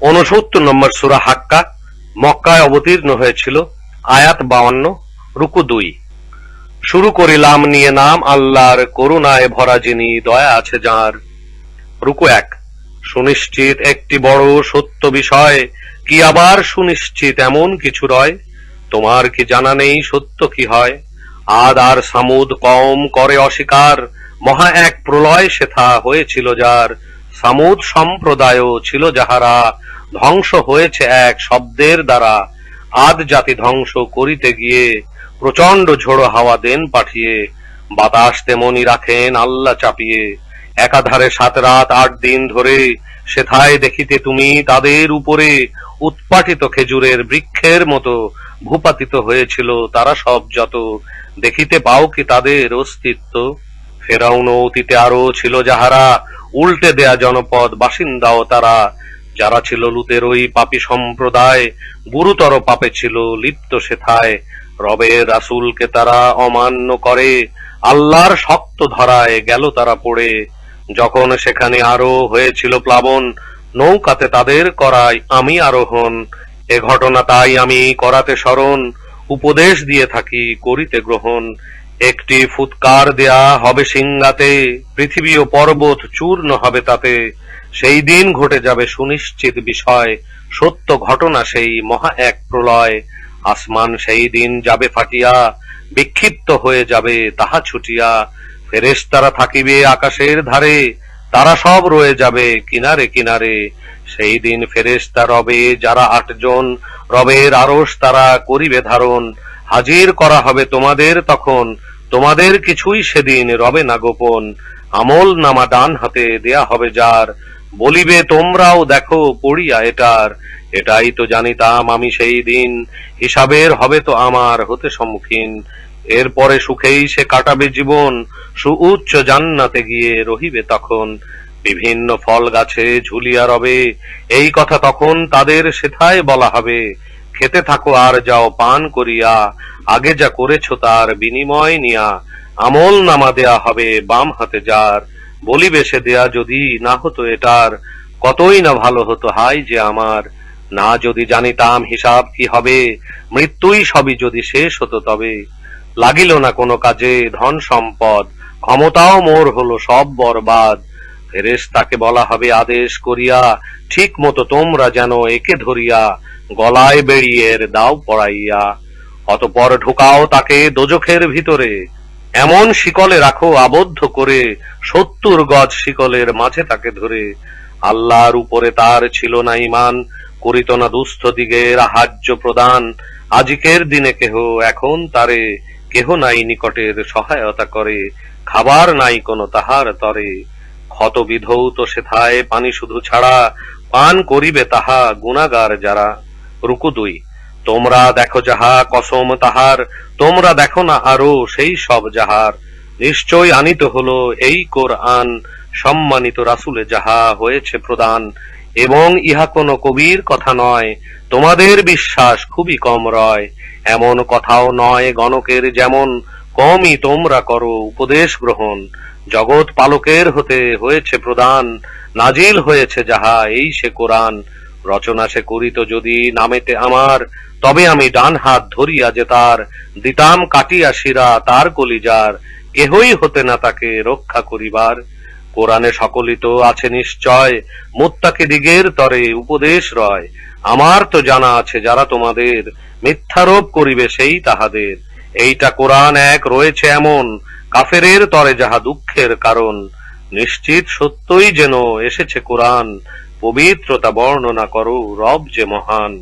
উনসত্তর নম্বর সুরা হাক্কা মক্কায় অবতীর্ণ হয়েছিল, আয়াত বাউান্ন, রুকু দুই। শুরু করিলাম নিয়ে নাম আল্লাহর করুণায় ভরা যিনি দয়া আছে যার রুকু এক। সুনিশ্চিত একটি বড় সত্য বিষয়, কি আবার সুনিশ্চিত এমন কিছু রয়? তোমার কি জানা নেই সত্য কি হয়? আদ আর সামুদ কম করে অস্বীকার, মহা এক প্রলয় সেথা হয়েছিল যার। সামুদ সম্প্রদায়ও ছিল যাহারা ধ্বংস হয়েছে এক শব্দের দ্বারা। আদ জাতি ধ্বংস করিতে গিয়ে প্রচণ্ড ঝোড়ো হাওয়া দেন পাঠিয়ে, বাতাস তেমনি রাখেন আল্লাহ চাপিয়ে। একাধারে সাত রাত আট দিন ধরে সেথায় দেখিতে তুমি তাদের উপরে উৎপাটিত খেজুরের বৃক্ষের মতো ভূপাতিত হয়েছিল তারা সব যত। দেখিতে পাও কি তাদের অস্তিত্ব? ফেরাউন অতীতে আরও ছিল যাহারা উল্টে দেয়া জনপদ বাসিন্দাও তারা। যারা ছিল লুতের ওই পাপী সম্প্রদায়, গুরুতর পাপে ছিল, লিপ্ত সেথায়। রবের রাসূলকে তারা অমান্য করে, আল্লাহর শক্ত ধরায় গেল তারা পড়ে। যখন সেখানে আরও হয়েছিল প্লাবন, নৌকাতে তাদের করায় আমি আরোহণ। এ ঘটনা তাই আমি করাতে স্মরণ, উপদেশ দিয়ে থাকি, করিতে গ্রহণ। একটি ফুৎকার দেয়া হবে সিংহাতে, পৃথিবী ও পর্বত চূর্ণ হবে তাতে। সেই দিন ঘটে যাবে সুনিশ্চিত বিষয়। সত্য ঘটনা সেই মহা এক প্রলয়। আসমান সেই দিন যাবে ফাটিয়া, বিক্ষিপ্ত হয়ে যাবে তাহা ছুটিয়া। ফেরেশতারা থাকিবে আকাশের ধারে, তারা সব রয়ে যাবে কিনারে কিনারে। সেই দিন ফেরেশতা রবে যারা আটজন, রবের আরশ তারা করিবে ধারণ। হাজির করা হবে তোমাদের তখন, তোমাদের কিছুই সেদিন রবে না গোপন। আমল নামা ডান হাতে দেয়া হবে যার। বলিবে, তোমরাও দেখো পড়িয়া এটার। এটাই তো জানিতাম আমি সেই দিন। হিসাবের হবে তো আমার হতে সম্মুখীন। এরপরে সুখেই সে কাটাবে জীবন। সুউচ্চ জান্নাতে গিয়ে রহিবে তখন। বিভিন্ন ফল গাছে ঝুলিয়া রবে। এই কথা তখন তাদের সেথায় বলা হবে। খেতে থাকো আর যাও পান করিয়া। আগে যা করেছ তার বিনিময় নিয়া। আমল নামা দেয়া হবে বাম হাতে যার। বলিবে সে দেয়া যদি না হতো এটার, কতই না ভালো হতো, হাই যে আমার। না যদি জানিতাম হিসাব কি হবে, মৃত্যুই সবই যদি শেষ হতো তবে। লাগিল না কোনো কাজে ধন সম্পদ, ক্ষমতাও মোর হলো সব বরবাদ। ফেরেস তাকে বলা হবে আদেশ করিয়া, ঠিক মতো তোমরা যেন একে ধরিয়া গলায় বেরিয়ে দাও পড়াইয়া। অতপর ঢুকাও তাকে দোজখের ভিতরে এমন শিকলে রাখো আবদ্ধ করে, সত্তর গজ শিকলের মাঝে তাকে ধরে। আল্লাহর উপরে তার ছিল না ইমান করিত না দুস্থ দিগের আহার্য প্রদান। আজিকের দিনে কেহ, এখন তারে কেহ নাই নিকটের সহায়তা করে। খাবার নাই কোনো তাহার তরে। ক্ষত বিধৌত সেথায় পানি শুধু ছাড়া, পান করিবে তাহা গুণাগার যারা। রুকু দুই। তোমরা দেখো যাহা কসম তাহার, তোমরা দেখো না আরও সেই সব যাহার। নিশ্চয় আনিত হলো এই কোরআন, সম্মানিত রাসুলে যাহা হয়েছে প্রদান। এবং ইহা কোনো কবির কথা নয়, তোমাদের বিশ্বাস খুবই কম রয়। এমন কথাও নয় গণকের যেমন, কমই তোমরা করো উপদেশ গ্রহণ। জগৎ পালকের হতে হয়েছে প্রদান, নাজিল হয়েছে যাহা এই সে কোরআন। রচনা সে করিত যদি নামেতে আমার, তবে আমি ডান হাত ধরিয়া যে তার দিতাম কাটিয়া শিরা তার কলিজার, কেহই হতে না তাকে রক্ষা করিবার। কোরআনে সকলিত আছে নিশ্চয়, মুত্তাকে দিগের তরে উপদেশ রয়। আমার তো জানা আছে যারা তোমাদের মিথ্যারোপ করিবে সেই তাহাদের। এইটা কোরআন এক রয়েছে এমন, কাফেরের তরে যাহা দুঃখের কারণ। নিশ্চিত সত্যই যেন এসেছে কোরআন পবিত্রতা বর্ণনা করো রব যে মহান।